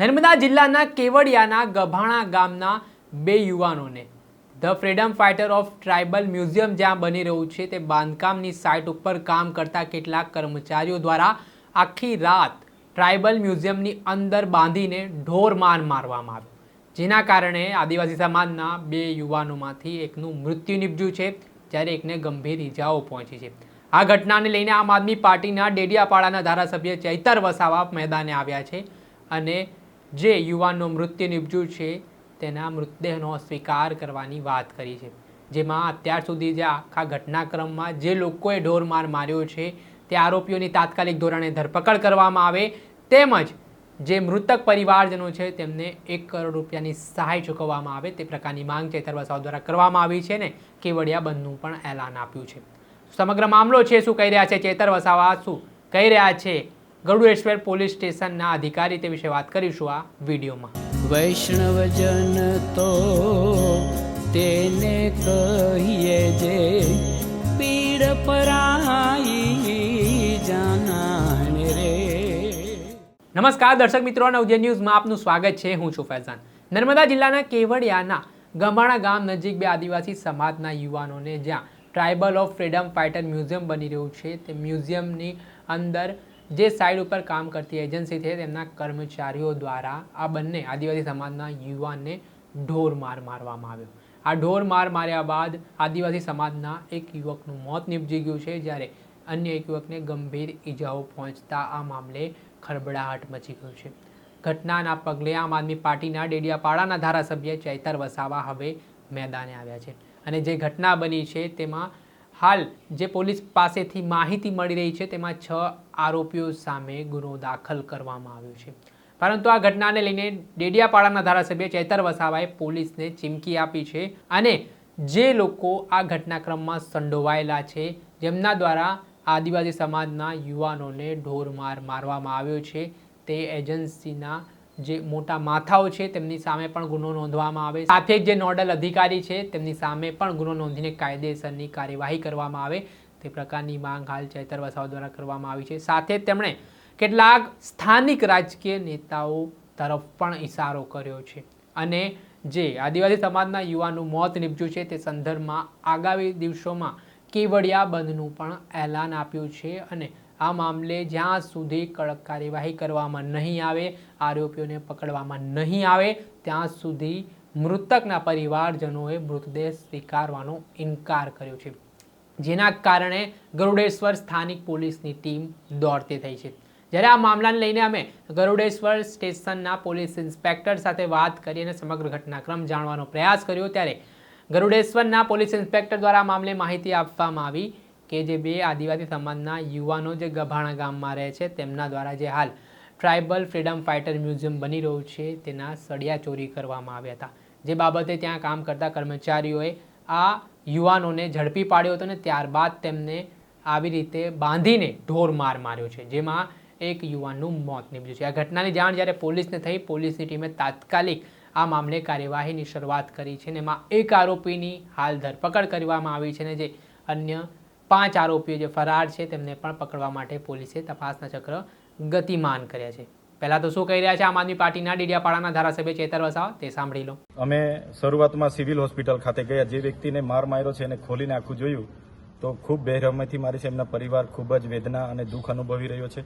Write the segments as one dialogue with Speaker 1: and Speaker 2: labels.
Speaker 1: નર્મદા જિલ્લાના કેવડિયાના ગભાણા ગામના બે યુવાનોને the freedom fighter of tribal museum જ્યાં બની રહ્યું છે તે બાંધકામની સાઇટ ઉપર કામ કરતા કેટલાક કર્મચારીઓ દ્વારા આખી રાત ટ્રાઇબલ મ્યુઝિયમની અંદર બાંધીને ઢોર માર મારવામાં આવ્યો. જેના કારણે આદિવાસી સમાજના બે યુવાનોમાંથી એકનું મૃત્યુ નીપજ્યું છે, જ્યારે એકને ગંભીર ઈજાઓ પહોંચી છે. આ ઘટનાને લઈને આમ આદમી પાર્ટીના ડેડિયાપાડાના ધારાસભ્ય ચૈતર વસાવા મેદાને આવ્યા છે અને જે યુવાનનું મૃત્યુ નિપજ્યું છે, તેના મૃતદેહનો સ્વીકાર કરવાની વાત કરી છે. જેમાં અત્યાર સુધી જે આખા ઘટનાક્રમમાં જે લોકોએ ઢોર માર માર્યો છે, તે આરોપીઓની તાત્કાલિક ધોરણે ધરપકડ કરવામાં આવે, તેમજ જે મૃતક પરિવારજનો છે, તેમને એક કરોડ રૂપિયાની સહાય ચૂકવવામાં આવે, તે પ્રકારની માંગ ચેતર વસાવ દ્વારા કરવામાં આવી છે ને, કેવડિયા બંધનું પણ એલાન આપ્યું છે. સમગ્ર મામલો છે, શું કહી રહ્યા છે? ચેતર વસાવા શું કહી રહ્યા છે? ગરુડેશ્વર પોલીસ સ્ટેશનના અધિકારી તે વિશે વાત કરીશું આ વિડીયોમાં.
Speaker 2: વૈષ્ણવજન તો તેને કહીએ જે પીડ પરાઈ જાનાને રે.
Speaker 1: નમસ્કાર દર્શક મિત્રો અને નવજે ન્યૂઝમાં આપનું સ્વાગત છે. હું છું ફૈઝાન. નર્મદા જિલ્લાના કેવડિયાના ગમાણા ગામ નજીક બે આદિવાસી સમાજના યુવાનોને જ્યાં tribal of freedom fighter museum બની રહ્યું છે. તે મ્યુઝિયમની અંદર જે સાઇડ ઉપર કામ કરતી એજન્સી છે, તેમના કર્મચારીઓ દ્વારા આ બંને આદિવાસી સમાજના યુવાનને ઢોર માર મારવામાં આવ્યો. આ ઢોર માર માર્યા બાદ આદિવાસી સમાજના એક યુવકનું મોત નીપજી ગયું છે, જ્યારે અન્ય એક યુવકને ગંભીર ઈજાઓ પહોંચતા આ મામલે ખળબળાહટ મચી ગયું છે. ઘટનાના પગલે આમ આદમી પાર્ટીના ડેડિયાપાડાના ધારાસભ્ય ચૈતર વસાવા હવે મેદાને આવ્યા છે. અને જે ઘટના બની છે, તેમાં હાલ જે પોલીસ પાસેથી માહિતી મળી રહી છે, તેમાં છ આરોપીઓ સામે ગુનો દાખલ કરવામાં આવ્યો છે. પરંતુ આ ઘટનાને લઈને ડેડિયાપાડાના ધારાસભ્ય ચેતર વસાવાએ પોલીસને ચીમકી આપી છે અને જે લોકો આ ઘટનાક્રમમાં સંડોવાયેલા છે, જેમના દ્વારા આદિવાસી સમાજના યુવાનોને ઢોરમાર મારવામાં આવ્યો છે, તે એજન્સીના જે મોટા માથાઓ છે, તેમની સામે પણ ગુનો નોંધવામાં આવે. સાથે જ નોડલ અધિકારી છે, તેમની સામે પણ ગુનો નોંધીને કાયદેસરની કાર્યવાહી કરવામાં આવે. તે પ્રકારની માંગ હાલ ચૈતર વસાવા દ્વારા કરવામાં આવી છે. સાથે તેમણે કેટલાક સ્થાનિક રાજકીય નેતાઓ તરફ પણ ઇશારો કર્યો છે. અને જે આદિવાસી સમાજના યુવાનું મોત નીપજ્યું છે, તે સંદર્ભમાં આગામી દિવસોમાં કેવડિયા બંધનું પણ એલાન આપ્યું છે અને આ મામલે જ્યાં સુધી કડક કાર્યવાહી કરવામાં નહીં આવે, આરોપીઓને પકડવામાં નહીં આવે, ત્યાં સુધી મૃતકના પરિવારજનોએ મૃતદેહ સ્વીકારવાનો ઇનકાર કર્યો છે. જેના કારણે ગરુડેશ્વર સ્થાનિક પોલીસની ટીમ દોડતી થઈ છે. જ્યારે આ મામલાને લઈને અમે ગરુડેશ્વર સ્ટેશનના પોલીસ ઇન્સ્પેક્ટર સાથે વાત કરી અને સમગ્ર ઘટનાક્રમ જાણવાનો પ્રયાસ કર્યો, ત્યારે ગરુડેશ્વરના પોલીસ ઇન્સ્પેક્ટર દ્વારા મામલે માહિતી આપવામાં આવી કે જે બે આદિવાસી સમાજના યુવાનો જે ગભાણા ગામમાં રહે છે, તેમના દ્વારા જે હાલ ટ્રાઇબલ ફ્રીડમ ફાઇટર મ્યુઝિયમ બની રહ્યું છે, તેના સળિયા ચોરી કરવામાં આવ્યા હતા. જે બાબતે ત્યાં કામ કરતા કર્મચારીઓએ આ યુવાનોને ઝડપી પાડ્યો હતો અને ત્યારબાદ તેમને આવી રીતે બાંધીને ઢોર માર માર્યો છે, જેમાં એક યુવાનનું મોત નીપજ્યું છે. આ ઘટનાની જાણ જ્યારે પોલીસને થઈ, પોલીસની ટીમે તાત્કાલિક આ મામલે કાર્યવાહીની શરૂઆત કરી છે અને એમાં એક આરોપીની હાલ ધરપકડ કરવામાં આવી છે અને જે અન્ય પાંચ આરોપીઓ જે ફરાર છે તેમને પણ પકડવા માટે પોલીસે તપાસના ચક્ર ગતિમાન કર્યા છે. પહેલાં તો શું કહી રહ્યા છે? આમ આદમી પાર્ટીના ડીડિયાપાડાના ધારાસભ્ય ચેતર વસાવા, તે સાંભળી લો.
Speaker 3: અમે શરૂઆતમાં સિવિલ હોસ્પિટલ ખાતે ગયા. જે વ્યક્તિને માર માર્યો છે એને ખોલીને આખું જોયું, તો ખૂબ બેરહમથી મારી છે. એમના પરિવાર ખૂબ જ વેદના અને દુઃખ અનુભવી રહ્યો છે.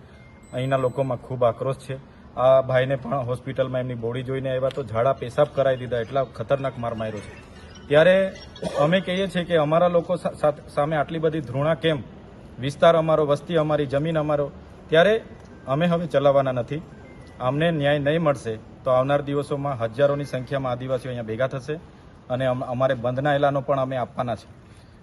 Speaker 3: અહીંના લોકોમાં ખૂબ આક્રોશ છે. આ ભાઈને પણ હોસ્પિટલમાં એમની બોડી જોઈને આવ્યા તો ઝાડા પેશાબ કરાવી દીધા. એટલા ખતરનાક માર માર્યો છે. ત્યારે અમે કહીએ છીએ કે અમારા લોકો સામે આટલી બધી ધૃણા કેમ? વિસ્તાર અમારો, વસ્તી અમારી, જમીન અમારો. ત્યારે અમે હવે ચલાવવાના નથી. અમને ન્યાય નહીં મળશે તો આવનાર દિવસોમાં હજારોની સંખ્યામાં આદિવાસીઓ અહીંયા ભેગા થશે અને અમ- અમારે બંધના એલાનો પણ અમે આપવાના છે.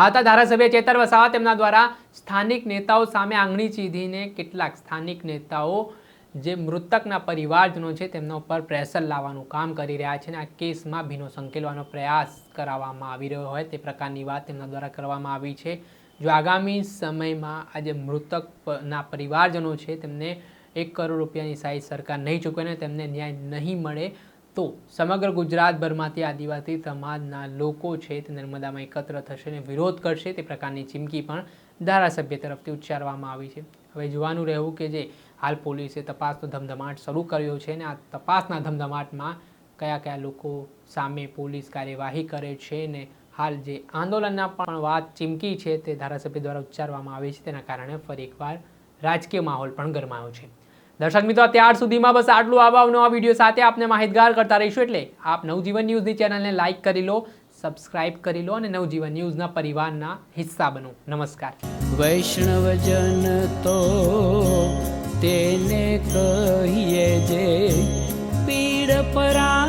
Speaker 1: હતા ધારાસભ્ય ચેતર વસાવા તેમના દ્વારા સ્થાનિક નેતાઓ સામે આંગળી ચીધીને કેટલાક સ્થાનિક નેતાઓ, જે મૃતકના પરિવારજનો છે, તેમના ઉપર પ્રેશર લાવવાનું કામ કરી રહ્યા છે અને આ કેસમાં ભીનો સંકેલવાનો પ્રયાસ કરાવવામાં આવી રહ્યો હોય તે પ્રકારની વાત તેમના દ્વારા કરવામાં આવી છે. જો આગામી સમયમાં આ જે મૃતકના પરિવારજનો છે, તેમને એક કરોડ રૂપિયાની સાઈઝ સરકાર નહીં ચૂકવે ને તેમને ન્યાય નહીં મળે તો સમગ્ર ગુજરાતભરમાંથી આદિવાસી સમાજના લોકો છે તે નર્મદામાં એકત્ર થશે અને વિરોધ કરશે તે પ્રકારની ચીમકી પણ ધારાસભ્ય તરફથી ઉચ્ચારવામાં આવી છે. હવે જોવાનું રહેવું કે જે હાલ પોલીસે તપાસનો ધમધમાટ શરૂ કર્યો છે અને આ તપાસના ધમધમાટમાં કયા કયા લોકો સામે પોલીસ કાર્યવાહી કરે છે ને હાલ જે આંદોલનના પણ વાત ચીમકી છે તે ધારાસભ્ય દ્વારા ઉચ્ચારવામાં આવી છે. તેના કારણે ફરી એકવાર રાજકીય માહોલ પણ ગરમાયો છે. દર્શક મિત્રો ત્યાર સુધીમાં બસ આટલું. આવા નવા વીડિયો સાથે આપને માહિતગાર કરતા રહીશું એટલે આપ નવજીવન ન્યૂઝની ચેનલને લાઇક કરી લો, સબસ્ક્રાઇબ કરી લો અને નવજીવન ન્યૂઝના પરિવારના હિસ્સા બનો. નમસ્કાર.
Speaker 2: વૈષ્ણવજન તો તેને કહીએ જે પીડ પરા